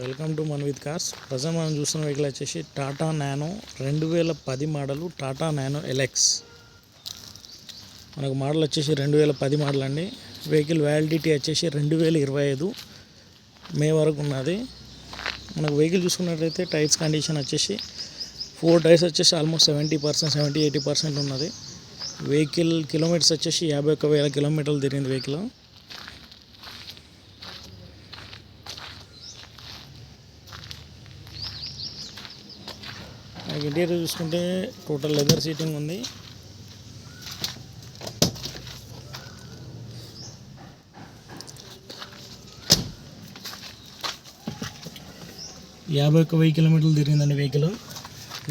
Welcome to man with cars. Present మనం చూస్తున్న vehicle వచ్చేసి టాటా నానో రెండు వేల పది మోడలు టాటా నానో ఎలెక్స్ మనకు మోడల్ వచ్చేసి రెండు వేల పది మోడల్ అండి. వెహికల్ వ్యాలిడిటీ వచ్చేసి రెండు వేల ఇరవై ఐదు మే వరకు ఉన్నది. మనకు వెహికల్ చూసుకున్నట్లయితే టైర్స్ కండిషన్ వచ్చేసి ఫోర్ టైర్స్ వచ్చేసి almost seventy percent seventy eighty percent ఉన్నది. వెహికల్ కిలోమీటర్స్ వచ్చేసి యాభై ఒక్క వేల కిలోమీటర్లు తిరిగింది వెహికల్ మనకి ఇంటీరియర్ చూసుకుంటే టోటల్ లెదర్ సీటింగ్ ఉంది. యాభై ఒక్క వెయ్యి కిలోమీటర్లు తిరిగిందండి vehicle.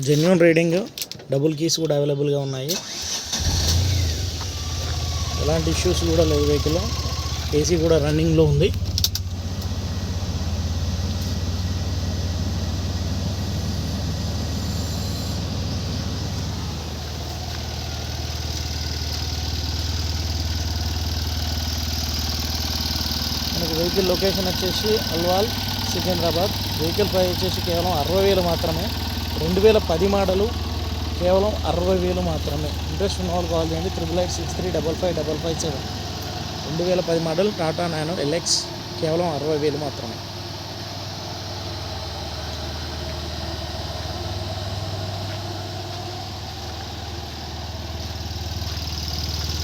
Genuine riding double keys కూడా అవైలబుల్గా ఉన్నాయి. ఎలాంటి ఇష్యూస్ కూడా లేవు వెహికల్ ఏసీ కూడా రన్నింగ్లో ఉంది. మనకు వెహికల్ లొకేషన్ వచ్చేసి అల్వాల్ సికింద్రాబాద్. వెహికల్ ప్రైస్ వచ్చేసి కేవలం అరవై వేలు మాత్రమే. రెండు వేల పది మోడలు కేవలం అరవై వేలు మాత్రమే. ఇంట్రెస్ట్ ఉన్న వాళ్ళు కాల్ చేయండి. Triple eight six three double five double five seven. రెండు వేల పది మోడల్ టాటా నానో ఎల్ఎక్స్ కేవలం అరవై వేలు మాత్రమే.